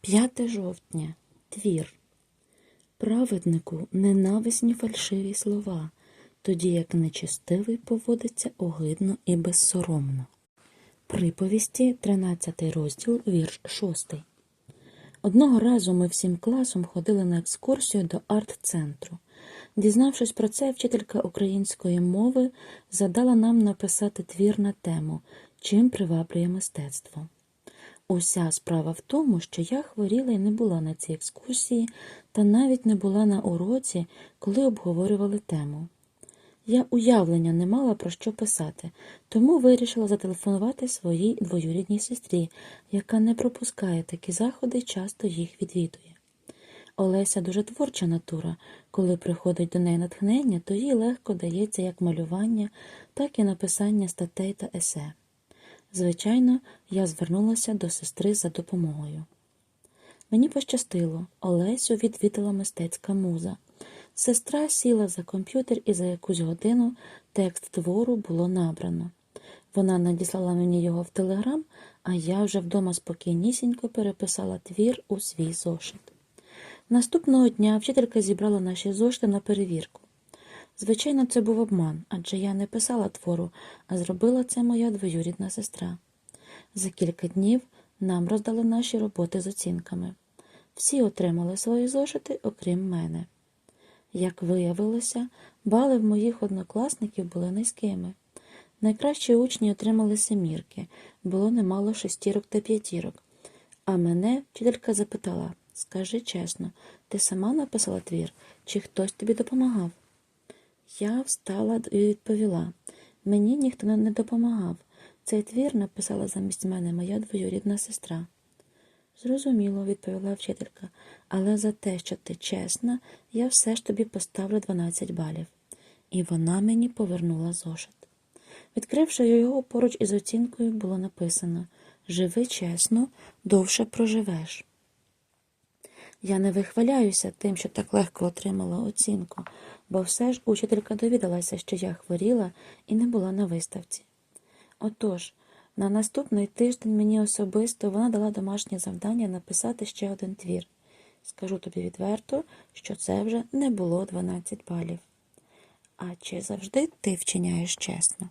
5 жовтня. Твір. Праведнику ненависні фальшиві слова, тоді як нечестивий поводиться огидно і безсоромно. Приповісті, 13 розділ, вірш 6. Одного разу ми всім класом ходили на екскурсію до арт-центру. Дізнавшись про це, вчителька української мови задала нам написати твір на тему Чим приваблює мистецтво. Уся справа в тому, що я хворіла і не була на цій екскурсії, та навіть не була на уроці, коли обговорювали тему. Я уявлення не мала про що писати, тому вирішила зателефонувати своїй двоюрідній сестрі, яка не пропускає такі заходи, часто їх відвідує. Олеся дуже творча натура. Коли приходить до неї натхнення, то їй легко дається як малювання, так і написання статей та есе. Звичайно, я звернулася до сестри за допомогою. Мені пощастило, Олесю відвідала мистецька муза. Сестра сіла за комп'ютер і за якусь годину текст твору було набрано. Вона надіслала мені його в телеграм, а я вже вдома спокійнісінько переписала твір у свій зошит. Наступного дня вчителька зібрала наші зошити на перевірку. Звичайно, це був обман, адже я не писала твору, а зробила це моя двоюрідна сестра. За кілька днів нам роздали наші роботи з оцінками. Всі отримали свої зошити, окрім мене. Як виявилося, бали в моїх однокласників були низькими. Найкращі учні отримали семірки, було немало шестірок та п'ятірок. А мене вчителька запитала скажи чесно, ти сама написала твір, чи хтось тобі допомагав? Я встала і відповіла мені ніхто не допомагав. Цей твір написала замість мене моя двоюрідна сестра. Зрозуміло, відповіла вчителька, але за те, що ти чесна, я все ж тобі поставлю 12 балів. І вона мені повернула зошит. Відкривши його поруч із оцінкою, було написано Живи чесно, довше проживеш. Я не вихваляюся тим, що так легко отримала оцінку, бо все ж учителька довідалася, що я хворіла і не була на виставці. Отож, на наступний тиждень мені особисто вона дала домашнє завдання написати ще один твір. Скажу тобі відверто, що це вже не було 12 балів. А чи завжди ти вчиняєш чесно?